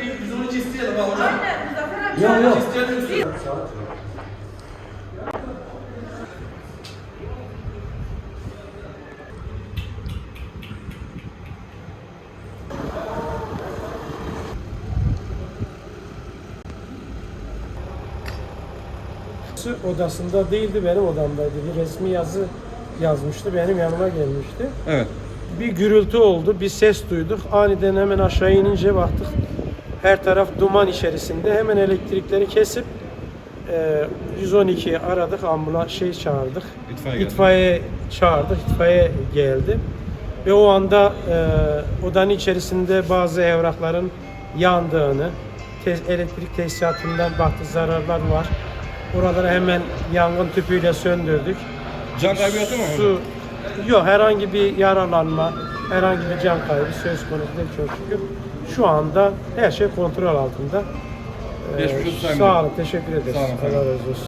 Bir 112 isteyelim ha hocam. Aynen Muzaffer abi. Yok yok. İsteyelim. odasında değildi benim odamdaydı. Bir resmi yazı yazmıştı benim yanıma gelmişti. Evet. Bir gürültü oldu, bir ses duyduk. Aniden hemen aşağı inince baktık. Her taraf duman içerisinde. Hemen elektrikleri kesip e, 112'yi aradık, ambulans şey çağırdık. İtfaiye. İtfaiye çağırdık, itfaiye geldi. Ve o anda e, odanın içerisinde bazı evrakların yandığını, te- elektrik tesisatından baktık zararlar var. Oraları hemen yangın tüpüyle söndürdük. Can kaybı yaptı mı? Su yok herhangi bir yaralanma, herhangi bir can kaybı söz konusu değil çok şükür. Şu anda her şey kontrol altında. Ee, Geçmiş olsun Sayın Sağ olun, teşekkür ederiz. Sağ olun, Allah razı olsun.